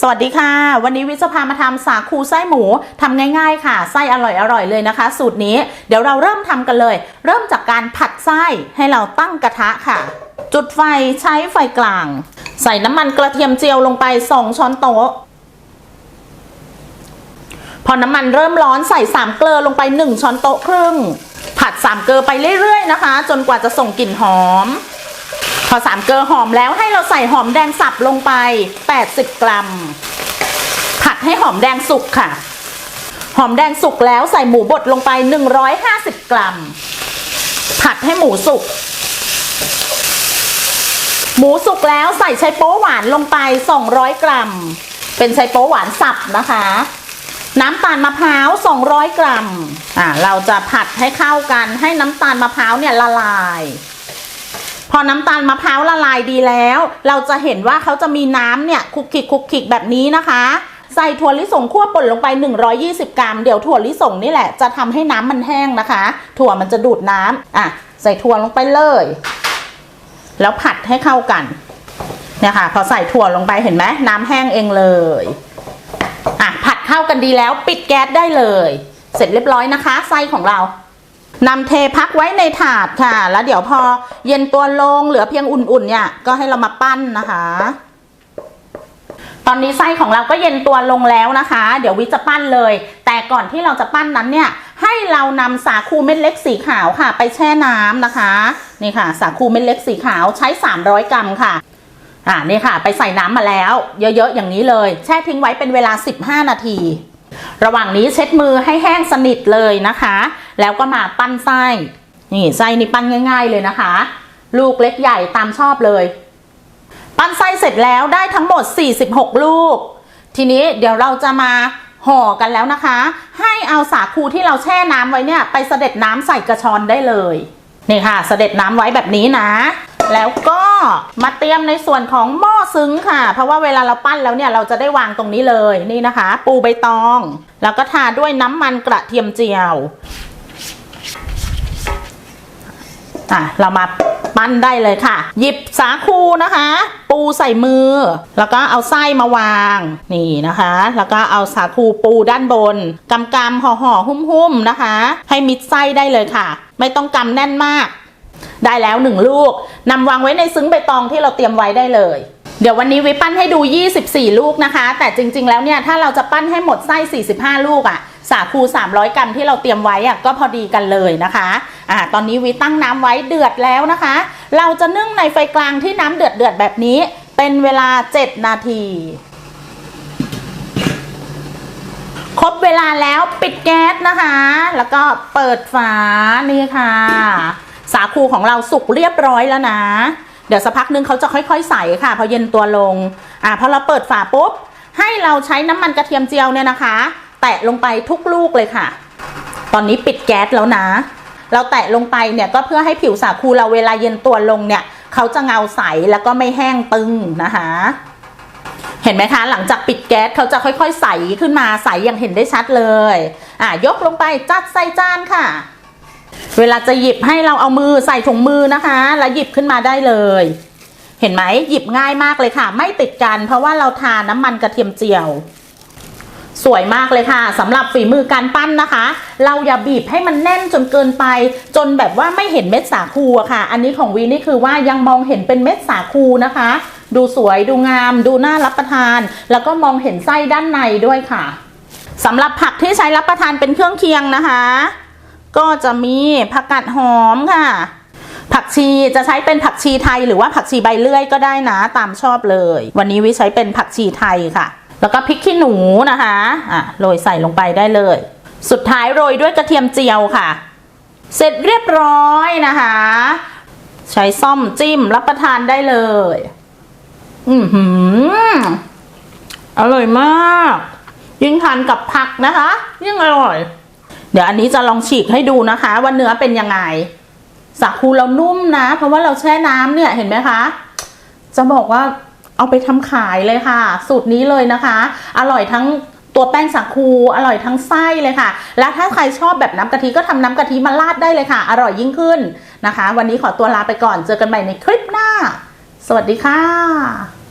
สวัสดีค่ะ วันนี้วิจะพามาทำสาคูไส้หมูทำง่ายๆค่ะ ไส้อร่อยๆเลยนะคะ สูตรนี้เดี๋ยวเราเริ่มทำกันเลย เริ่มจากการผัดไส้ให้เราตั้งกระทะค่ะ จุดไฟใช้ไฟกลาง ใส่น้ำมันกระเทียมเจียวลงไป 2 ช้อนโต๊ะ พอน้ำมันเริ่มร้อนใส่สามเกลือลงไป 1 ช้อนโต๊ะครึ่ง ผัดสามเกลือไปเรื่อยๆนะคะ จนกว่าจะส่งกลิ่นหอม พอสามเกลือหอมแล้วให้เราใส่หอมแดงสับลงไป 80 กรัม ผัดให้หอมแดงสุกค่ะ หอมแดงสุกแล้วใส่หมูบดลงไป 150 กรัม ผัดให้หมูสุก หมูสุกแล้วใส่ไชโป๊หวานลงไป 200 กรัม เป็นไชโป๊หวานสับนะคะ น้ำตาลมะพร้าว 200 กรัม อ่าเราจะผัดให้เข้ากันให้น้ำตาลมะพร้าวเนี่ยละลาย พอน้ำตาลมะพร้าวละลายดีแล้ว เราจะเห็นว่าเขาจะมีน้ำเนี่ยคลุกคลิกคลุกคลิกแบบนี้นะคะใส่ถั่วลิสงคั่วป่นลงไป 120 กรัม เดี๋ยวถั่วลิสงนี่แหละจะทำให้น้ำมันแห้งนะคะ ถั่วมันจะดูดน้ำอะใส่ถั่วลงไปเลย แล้วผัดให้เข้ากันเนี่ยค่ะพอใส่ถั่วลงไปเห็นไหมน้ำแห้งเองเลยอะผัดเข้ากันดีแล้วปิดแก๊สได้เลย เสร็จเรียบร้อยนะคะไส้ของเรา นำเทพักไว้ในถาดค่ะ แล้วเดี๋ยวพอเย็นตัวลงเหลือเพียงอุ่นๆ เนี่ย ก็ให้เรามาปั้นนะคะ ตอนนี้ไส้ของเราก็เย็นตัวลงแล้วนะคะ เดี๋ยววิจะปั้นเลย แต่ก่อนที่เราจะปั้นนั้นเนี่ย ให้เรานำสาคูเม็ดเล็กสีขาวค่ะ ไปแช่น้ำนะคะ นี่ค่ะ สาคูเม็ดเล็กสีขาวใช้ 300 กรัมค่ะอ่านี่ค่ะ ไปใส่น้ำมาแล้ว เยอะๆอย่างนี้เลย แช่ทิ้งไว้เป็นเวลา 15 นาที ระหว่างนี้เช็ดมือให้แห้งสนิทเลยนะคะแล้วก็มาปั้นไส้นี่ไส้นี่ปั้นง่าย ๆเลยนะคะ ลูกเล็กใหญ่ตามชอบเลย ปั้นไส้เสร็จแล้วได้ทั้งหมด 46 ลูก ทีนี้เดี๋ยวเราจะมาห่อกันแล้วนะคะ ให้เอาสาคูที่เราแช่น้ำไว้เนี่ยไปเสด็จน้ำใส่กระชอนได้เลยนี่ค่ะ เสด็จน้ำไว้แบบนี้นะ แล้วก็มาเตรียมในส่วนของหม้อซึ้งค่ะ เพราะว่าเวลาเราปั้นแล้วเนี่ยเราจะได้วางตรงนี้เลยนี่นะคะ ปูใบตอง แล้วก็ทาด้วยน้ำมันกระเทียมเจียว อะเรามาปั้นได้เลยค่ะ หยิบสาคูนะคะ ปูใส่มือ แล้วก็เอาไส้มาวางนี่นะคะ แล้วก็เอาสาคูปูด้านบนกำกำห่อห่อๆหุ้มๆนะคะ ให้มิดไส้ได้เลยค่ะ ไม่ต้องกำแน่นมาก ได้แล้วหนึ่งลูกนำวางไว้ในซึ้งใบตองที่เราเตรียมไว้ได้เลยเดี๋ยววันนี้วิปั้นให้ดู 24 ลูกนะคะ แต่จริง ๆ แล้วเนี่ย ถ้าเราจะปั้นให้หมดไส้ 45 ลูกอะ่ะ สาคู 300 กรัมที่เราเตรียมไว้อะก็พอดีกันเลยนะคะอ่าตอนนี้วิตั้งน้ำไว้เดือดแล้วนะคะ เราจะนึ่งในไฟกลางที่น้ำเดือดเดือดแบบนี้ เป็นเวลา 7 นาทีครบเวลาแล้วปิดแก๊สนะคะ แล้วก็เปิดฝานี่ค่ะ สาคูของเราสุกเรียบร้อยแล้วนะ เดี๋ยวสักพักนึงเขาจะค่อยๆใส่ค่ะ พอเย็นตัวลง อ่าพอเราเปิดฝาปุ๊บ ให้เราใช้น้ำมันกระเทียมเจียวเนี่ยนะคะ แตะลงไปทุกลูกเลยค่ะ ตอนนี้ปิดแก๊สแล้วนะ เราแตะลงไปเนี่ยก็เพื่อให้ผิวสาคูเราเวลาเย็นตัวลงเนี่ยเขาจะเงาใสแล้วก็ไม่แห้งตึงนะคะ เห็นไหมคะ หลังจากปิดแก๊สเขาจะค่อยๆใสขึ้นมาใสอย่างเห็นได้ชัดเลยอะยกลงไปจัดใส่จานค่ะ เวลาจะหยิบให้เราเอามือใส่ถุงมือนะคะ แล้วหยิบขึ้นมาได้เลยเห็นไหมหยิบง่ายมากเลยค่ะ ไม่ติดกันเพราะว่าเราทาน้ำมันกระเทียมเจียว สวยมากเลยค่ะสำหรับฝีมือการปั้นนะคะ เราอย่าบีบให้มันแน่นจนเกินไป จนแบบว่าไม่เห็นเม็ดสาคูอะค่ะ อันนี้ของวีนี่คือว่ายังมองเห็นเป็นเม็ดสาคูนะคะ ดูสวยดูงาม ดูน่ารับประทาน แล้วก็มองเห็นไส้ด้านในด้วยค่ะสำหรับผักที่ใช้รับประทานเป็นเครื่องเคียงนะคะ ก็จะมีผักกาดหอมค่ะ ผักชีจะใช้เป็นผักชีไทยหรือว่าผักชีใบเลื่อยก็ได้นะตามชอบเลย วันนี้วิใช้เป็นผักชีไทยค่ะ แล้วก็พริกขี้หนูนะคะอะโรยใส่ลงไปได้เลย สุดท้ายโรยด้วยกระเทียมเจียวค่ะ เสร็จเรียบร้อยนะคะ ใช้ซ่อมจิ้มรับประทานได้เลย อือหืออร่อยมาก ยิ่งทานกับผักนะคะ ยิ่งอร่อย เดี๋ยวอันนี้จะลองฉีกให้ดูนะคะ ว่าเนื้อเป็นยังไงสาคูเรานุ่มนะ เพราะว่าเราแช่น้ำเนี่ยเห็นไหมคะ จะบอกว่า เอาไปทำขายเลยค่ะ สูตรนี้เลยนะคะ อร่อยทั้งตัวแป้งสาคูอร่อยทั้งไส้เลยค่ะ และถ้าใครชอบแบบน้ำกะทิก็ทำน้ำกะทิมาราดได้เลยค่ะ อร่อยยิ่งขึ้นนะคะ วันนี้ขอตัวลาไปก่อนเจอกันใหม่ในคลิปหน้า สวัสดีค่ะ